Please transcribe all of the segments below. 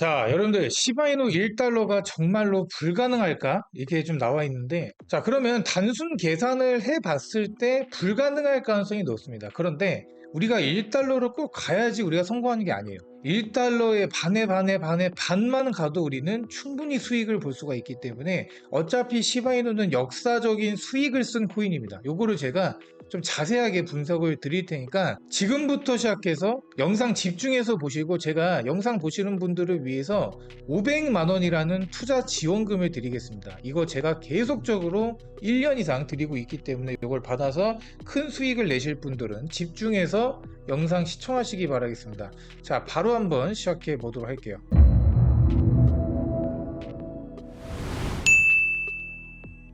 자, 여러분들, 시바이노 1달러가 정말로 불가능할까? 이렇게 좀 나와 있는데, 자, 그러면 단순 계산을 해 봤을 때 불가능할 가능성이 높습니다. 그런데 우리가 1달러로 꼭 가야지 우리가 성공하는 게 아니에요. 1달러에 반에 반에 반에 반만 가도 우리는 충분히 수익을 볼 수가 있기 때문에 어차피 시바이노는 역사적인 수익을 쓴 코인입니다. 요거를 제가 좀 자세하게 분석을 드릴 테니까 지금부터 시작해서 영상 집중해서 보시고 제가 영상 보시는 분들을 위해서 500만 원이라는 투자 지원금을 드리겠습니다. 이거 제가 계속적으로 1년 이상 드리고 있기 때문에 이걸 받아서 큰 수익을 내실 분들은 집중해서 영상 시청하시기 바라겠습니다. 자, 바로 한번 시작해 보도록 할게요.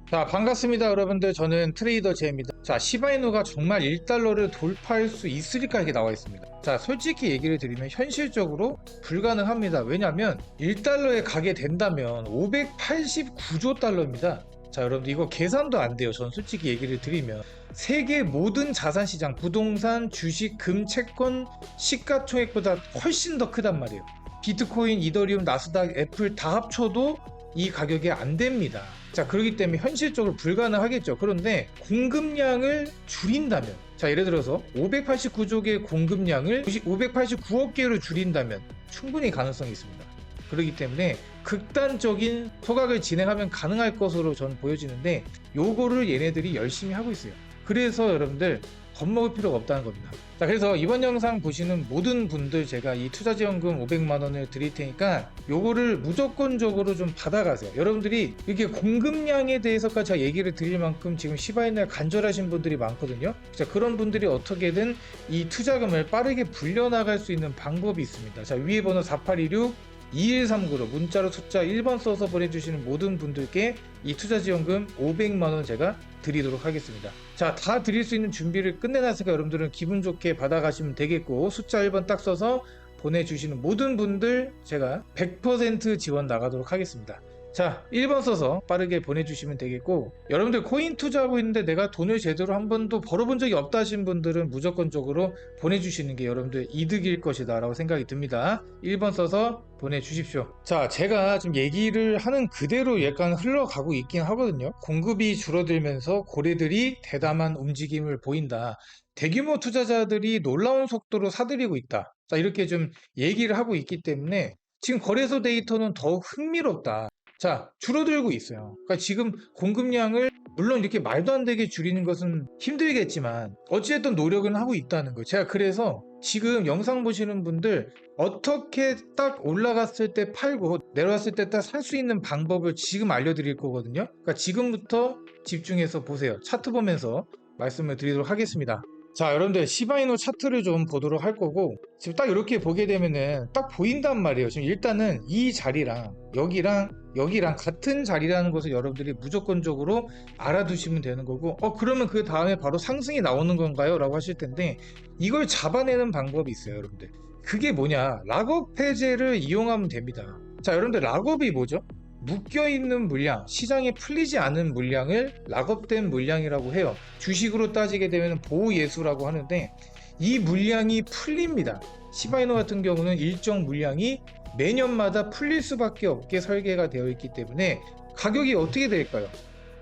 자 반갑습니다 여러분들 저는 트레이더 제입니다 자 시바이누가 정말 1달러를 돌파할 수 있을까 이게 나와 있습니다. 자 솔직히 얘기를 드리면 현실적으로 불가능합니다. 왜냐면 1달러에 가게 된다면 589조 달러입니다. 자 여러분들 이거 계산도 안 돼요. 전 솔직히 얘기를 드리면 세계 모든 자산시장 부동산 주식 금 채권 시가총액보다 훨씬 더 크단 말이에요. 비트코인 이더리움 나스닥 애플 다 합쳐도 이 가격이 안 됩니다. 자 그렇기 때문에 현실적으로 불가능하겠죠. 그런데 공급량을 줄인다면 자 예를 들어서 589조 개의 공급량을 589억 개로 줄인다면 충분히 가능성이 있습니다. 그렇기 때문에 극단적인 소각을 진행하면 가능할 것으로 저는 보여지는데 요거를 얘네들이 열심히 하고 있어요 그래서 여러분들 겁먹을 필요가 없다는 겁니다. 자, 그래서 이번 영상 보시는 모든 분들 제가 이 투자지원금 500만 원을 드릴 테니까 요거를 무조건적으로 좀 받아가세요. 여러분들이 이렇게 공급량에 대해서까지 얘기를 드릴 만큼 지금 시바이너에 간절하신 분들이 많거든요. 자, 그런 분들이 어떻게든 이 투자금을 빠르게 불려나갈 수 있는 방법이 있습니다. 자, 위에 번호 4816 2139로 문자로 숫자 1번 써서 보내주시는 모든 분들께 이 투자지원금 500만원 제가 드리도록 하겠습니다. 자, 다 드릴 수 있는 준비를 끝내놨으니까 여러분들은 기분 좋게 받아가시면 되겠고 숫자 1번 딱 써서 보내주시는 모든 분들 제가 100% 지원 나가도록 하겠습니다. 자, 1번 써서 빠르게 보내주시면 되겠고, 여러분들 코인 투자하고 있는데 내가 돈을 제대로 한 번도 벌어본 적이 없다 하신 분들은 무조건적으로 보내주시는 게 여러분들 이득일 것이다 라고 생각이 듭니다. 1번 써서 보내주십시오. 자, 제가 지금 얘기를 하는 그대로 약간 흘러가고 있긴 하거든요. 공급이 줄어들면서 고래들이 대담한 움직임을 보인다. 대규모 투자자들이 놀라운 속도로 사들이고 있다. 자, 이렇게 좀 얘기를 하고 있기 때문에 지금 거래소 데이터는 더욱 흥미롭다. 자, 줄어들고 있어요. 그러니까 지금 공급량을 물론 이렇게 말도 안 되게 줄이는 것은 힘들겠지만 어찌됐든 노력은 하고 있다는 거예요. 제가 그래서 지금 영상 보시는 분들 어떻게 딱 올라갔을 때 팔고 내려왔을 때 딱 살 수 있는 방법을 지금 알려드릴 거거든요. 그러니까 지금부터 집중해서 보세요. 차트 보면서 말씀을 드리도록 하겠습니다. 자 여러분들 시바이노 차트를 좀 보도록 할 거고 지금 딱 이렇게 보게 되면은 딱 보인단 말이에요 지금 일단은 이 자리랑 여기랑 여기랑 같은 자리라는 것을 여러분들이 무조건적으로 알아두시면 되는 거고 어 그러면 그 다음에 바로 상승이 나오는 건가요? 라고 하실 텐데 이걸 잡아내는 방법이 있어요 여러분들 그게 뭐냐 락업 해제를 이용하면 됩니다 자 여러분들 락업이 뭐죠? 묶여있는 물량, 시장에 풀리지 않은 물량을 락업된 물량이라고 해요. 주식으로 따지게 되면 보호예수라고 하는데 이 물량이 풀립니다. 시바이노 같은 경우는 일정 물량이 매년마다 풀릴 수밖에 없게 설계가 되어 있기 때문에 가격이 어떻게 될까요?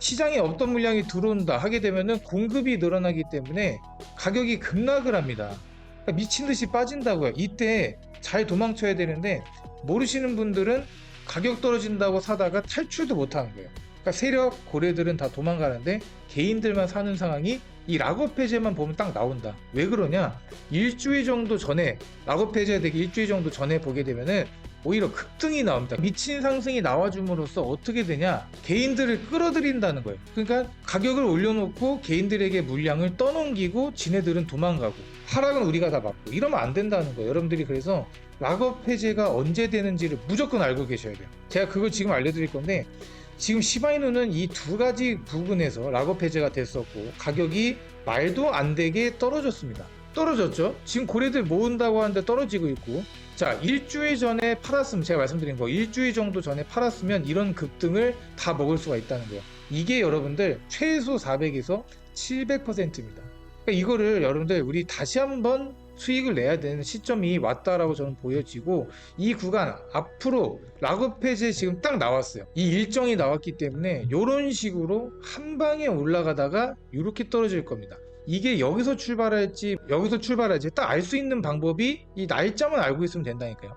시장에 없던 물량이 들어온다 하게 되면 공급이 늘어나기 때문에 가격이 급락을 합니다. 그러니까 미친 듯이 빠진다고요. 이때 잘 도망쳐야 되는데 모르시는 분들은 가격 떨어진다고 사다가 탈출도 못하는 거예요. 그러니까 세력 고래들은 다 도망가는데 개인들만 사는 상황이 이 락업 해제만 보면 딱 나온다. 왜 그러냐? 일주일 정도 전에 락업 해제되기 일주일 정도 전에 보게 되면은 오히려 급등이 나옵니다. 미친 상승이 나와줌으로써 어떻게 되냐? 개인들을 끌어들인다는 거예요. 그러니까 가격을 올려놓고 개인들에게 물량을 떠넘기고 지네들은 도망가고 하락은 우리가 다 막고 이러면 안 된다는 거예요. 여러분들이 그래서 락업 해제가 언제 되는지를 무조건 알고 계셔야 돼요. 제가 그걸 지금 알려드릴 건데 지금 시바이누는 이 두 가지 부분에서 락업 해제가 됐었고 가격이 말도 안 되게 떨어졌습니다. 떨어졌죠? 지금 고래들 모은다고 하는데 떨어지고 있고 자 일주일 전에 팔았으면 제가 말씀드린 거 일주일 정도 전에 팔았으면 이런 급등을 다 먹을 수가 있다는 거예요. 이게 여러분들 최소 400에서 700%입니다. 그러니까 이거를 여러분들 우리 다시 한번 수익을 내야 되는 시점이 왔다라고 저는 보여지고 이 구간 앞으로 해제 지금 딱 나왔어요. 이 일정이 나왔기 때문에 이런 식으로 한 방에 올라가다가 이렇게 떨어질 겁니다. 이게 여기서 출발할지 여기서 출발할지 딱 알 수 있는 방법이 이 날짜만 알고 있으면 된다니까요.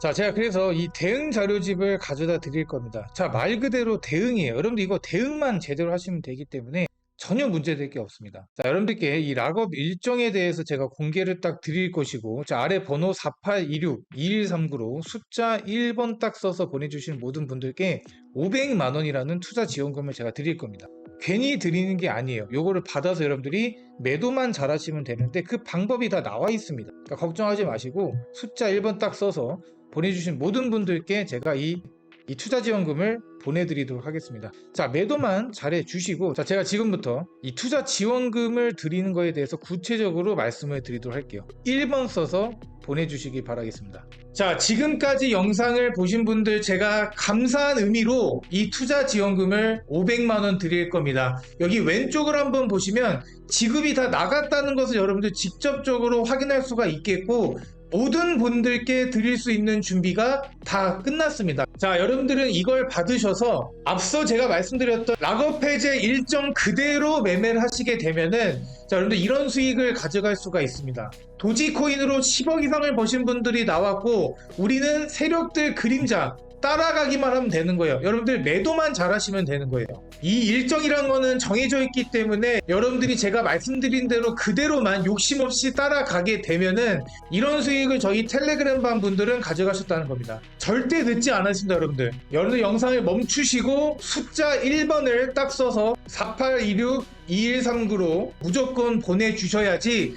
자, 제가 그래서 이 대응 자료집을 가져다 드릴 겁니다. 자, 말 그대로 대응이에요. 여러분들 이거 대응만 제대로 하시면 되기 때문에 전혀 문제될 게 없습니다. 자, 여러분들께 이 락업 일정에 대해서 제가 공개를 딱 드릴 것이고, 자, 아래 번호 4826-2139로 숫자 1번 딱 써서 보내주신 모든 분들께 500만 원이라는 투자 지원금을 제가 드릴 겁니다. 괜히 드리는 게 아니에요. 요거를 받아서 여러분들이 매도만 잘하시면 되는데 그 방법이 다 나와 있습니다. 그러니까 걱정하지 마시고 숫자 1번 딱 써서 보내주신 모든 분들께 제가 이, 이 투자 지원금을 보내드리도록 하겠습니다. 자, 매도만 잘해 주시고, 자, 제가 지금부터 이 투자 지원금을 드리는 거에 대해서 구체적으로 말씀을 드리도록 할게요. 1번 써서 보내주시기 바라겠습니다. 자, 지금까지 영상을 보신 분들 제가 감사한 의미로 이 투자 지원금을 500만원 드릴 겁니다. 여기 왼쪽을 한번 보시면 지급이 다 나갔다는 것을 여러분들 직접적으로 확인할 수가 있겠고, 모든 분들께 드릴 수 있는 준비가 다 끝났습니다. 자, 여러분들은 이걸 받으셔서 앞서 제가 말씀드렸던 락업 해제 일정 그대로 매매를 하시게 되면은 자, 여러분들 이런 수익을 가져갈 수가 있습니다. 도지코인으로 10억 이상을 버신 분들이 나왔고 우리는 세력들 그림자 따라가기만 하면 되는 거예요. 여러분들 매도만 잘하시면 되는 거예요. 이 일정이란 거는 정해져 있기 때문에 여러분들이 제가 말씀드린 대로 그대로만 욕심 없이 따라가게 되면은 이런 수익을 저희 텔레그램방 분들은 가져가셨다는 겁니다. 절대 늦지 않았습니다, 여러분들. 여러분들 영상을 멈추시고 숫자 1번을 딱 써서 4826 2139로 무조건 보내주셔야지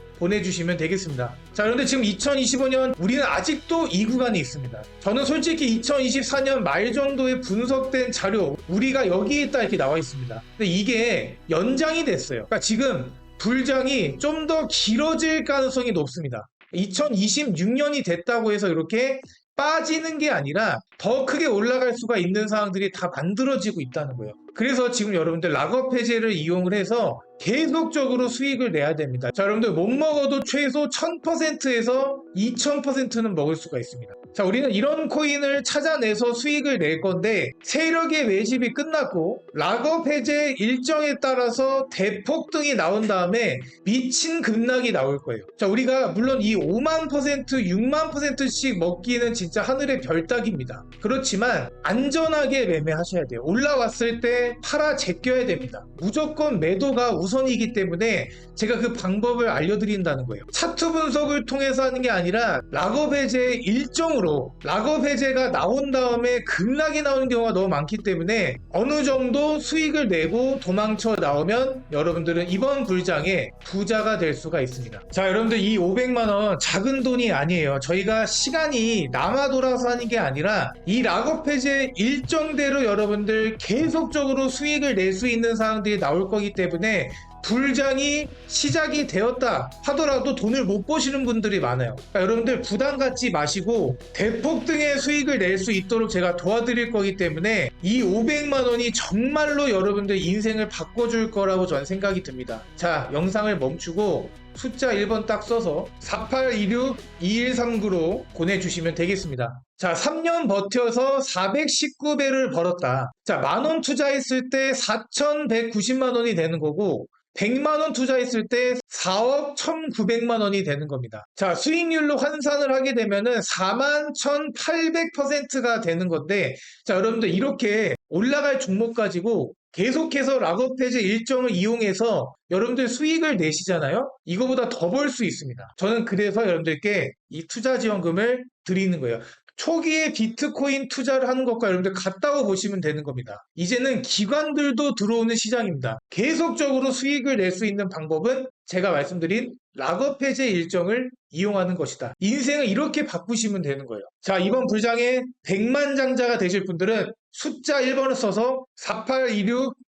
보내주시면 되겠습니다. 자, 그런데 지금 2025년 우리는 아직도 이 구간에 있습니다. 저는 솔직히 2024년 말 정도에 분석된 자료 우리가 여기에 있다 이렇게 나와 있습니다. 근데 이게 연장이 됐어요. 그러니까 지금 불장이 좀 더 길어질 가능성이 높습니다. 2026년이 됐다고 해서 이렇게 빠지는 게 아니라 더 크게 올라갈 수가 있는 상황들이 다 만들어지고 있다는 거예요. 그래서 지금 여러분들 락업 해제를 이용을 해서 계속적으로 수익을 내야 됩니다. 자, 여러분들 못 먹어도 최소 1000%에서 2000%는 먹을 수가 있습니다. 자, 우리는 이런 코인을 찾아내서 수익을 낼 건데 세력의 매집이 끝났고 락업 해제 일정에 따라서 대폭등이 나온 다음에 미친 급락이 나올 거예요. 자, 우리가 물론 이 5만 퍼센트, 6만 퍼센트씩 먹기는 진짜 하늘의 별 따기입니다. 그렇지만 안전하게 매매하셔야 돼요. 올라왔을 때 팔아 제껴야 됩니다. 무조건 매도가 우선이기 때문에 제가 그 방법을 알려드린다는 거예요. 차트 분석을 통해서 하는 게 아니라 락업 해제 일정으로 락업 해제가 나온 다음에 급락이 나오는 경우가 너무 많기 때문에 어느 정도 수익을 내고 도망쳐 나오면 여러분들은 이번 불장에 부자가 될 수가 있습니다. 자, 여러분들 이 500만 원 작은 돈이 아니에요. 저희가 시간이 남아 돌아서 하는 게 아니라 이 락업 해제 일정대로 여러분들 계속적으로 수익을 낼 수 있는 상황들이 나올 거기 때문에 불장이 시작이 되었다 하더라도 돈을 못 버시는 분들이 많아요. 그러니까 여러분들 부담 갖지 마시고 대폭 등의 수익을 낼 수 있도록 제가 도와드릴 거기 때문에 이 500만 원이 정말로 여러분들 인생을 바꿔줄 거라고 저는 생각이 듭니다. 자, 영상을 멈추고 숫자 1번 딱 써서 4826-2139로 보내주시면 되겠습니다. 자, 3년 버텨서 419배를 벌었다. 자, 만원 투자했을 때 4,190만 원이 되는 거고, 100만 원 투자했을 때 4억 1,900만 원이 되는 겁니다. 자, 수익률로 환산을 하게 되면은 4만 1,800%가 되는 건데, 자, 여러분들 이렇게 올라갈 종목 가지고 계속해서 락업 해제 일정을 이용해서 여러분들 수익을 내시잖아요? 이거보다 더 벌 수 있습니다. 저는 그래서 여러분들께 이 투자 지원금을 드리는 거예요. 초기에 비트코인 투자를 하는 것과 여러분들 같다고 보시면 되는 겁니다. 이제는 기관들도 들어오는 시장입니다. 계속적으로 수익을 낼 수 있는 방법은 제가 말씀드린 락업 해제 일정을 이용하는 것이다. 인생을 이렇게 바꾸시면 되는 거예요. 자, 이번 불장에 100만 장자가 되실 분들은 숫자 1번을 써서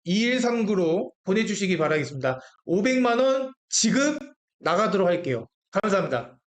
4826-2139로 보내주시기 바라겠습니다. 500만원 지급 나가도록 할게요. 감사합니다.